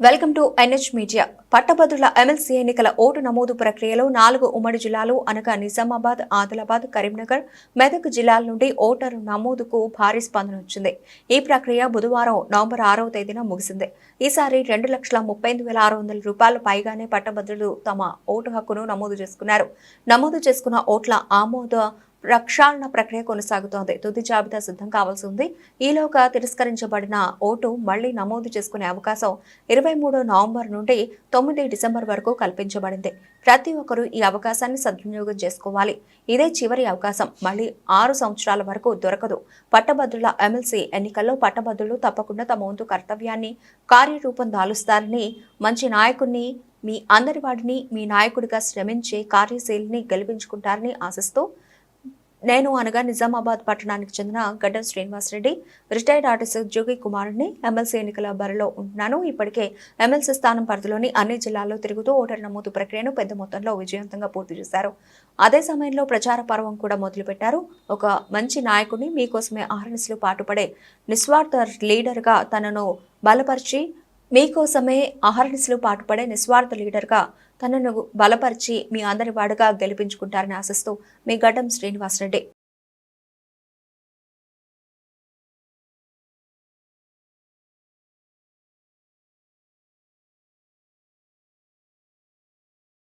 Welcome to NH media. పట్టభద్రుల MLC ఎన్నికల vote నమోదు ప్రక్రియలో నాలుగు ఉమ్మడి జిల్లాలు అనగా నిజామాబాద్ ఆదిలాబాద్ కరీంనగర్ మెదక్ జిల్లాల నుండి ఓటరు నమోదుకు భారీ స్పందన వచ్చింది. ఈ ప్రక్రియ బుధవారం నవంబర్ ఆరవ తేదీన ముగిసింది. ఈసారి రెండు లక్షల ముప్పై ఎనిమిది వేల ఆరు వందల రూపాయలు పైగానే పట్టభద్రులు తమ ఓటు హక్కును నమోదు చేసుకున్నారు. నమోదు చేసుకున్న ఓట్ల ఆమోద ప్రక్షాళన ప్రక్రియ కొనసాగుతోంది. తుది జాబితా సిద్ధం కావాల్సి ఉంది. ఈలోగా తిరస్కరించబడిన ఓటు మళ్ళీ నమోదు చేసుకునే అవకాశం ఇరవై మూడు నవంబర్ నుండి తొమ్మిది డిసెంబర్ వరకు కల్పించబడింది. ప్రతి ఒక్కరూ ఈ అవకాశాన్ని సద్వినియోగం చేసుకోవాలి. ఇదే చివరి అవకాశం. మళ్ళీ ఆరు సంవత్సరాల వరకు దొరకదు. పట్టభద్రుల ఎమ్మెల్సీ ఎన్నికల్లో పట్టభద్రులు తప్పకుండా తమ వంతు కర్తవ్యాన్ని కార్యరూపం దాలుస్తారని మంచి నాయకుడిని మీ అందరి వాడిని మీ నాయకుడిగా శ్రమించే కార్యశైలిని గెలిపించుకుంటారని ఆశిస్తూ నేను అనగా నిజామాబాద్ పట్టణానికి చెందిన గడ్డం శ్రీనివాసరెడ్డి రిటైర్డ్ ఆర్టిస్ట్ జోగి కుమారుడిని ఎమ్మెల్సీ ఎన్నికల బరిలో ఉంటున్నాను. ఇప్పటికే ఎమ్మెల్సీ స్థానం పరిధిలోని అన్ని జిల్లాల్లో తిరుగుతూ ఓటరు నమోదు ప్రక్రియను పెద్ద మొత్తంలో విజయవంతంగా పూర్తి చేశారు. అదే సమయంలో ప్రచార పర్వం కూడా మొదలుపెట్టారు. ఒక మంచి నాయకుడిని మీకోసమే ఆహరణిస్లు పాటుపడే నిస్వార్థ లీడర్గా తనను బలపరిచి మీకోసమే అహర్నిశలు పాటుపడే నిస్వార్థ లీడర్గా తనను బలపరిచి మీ అందరి వాడుగా గెలిపించుకుంటారని ఆశిస్తూ మీ గడ్డం శ్రీనివాసరెడ్డి.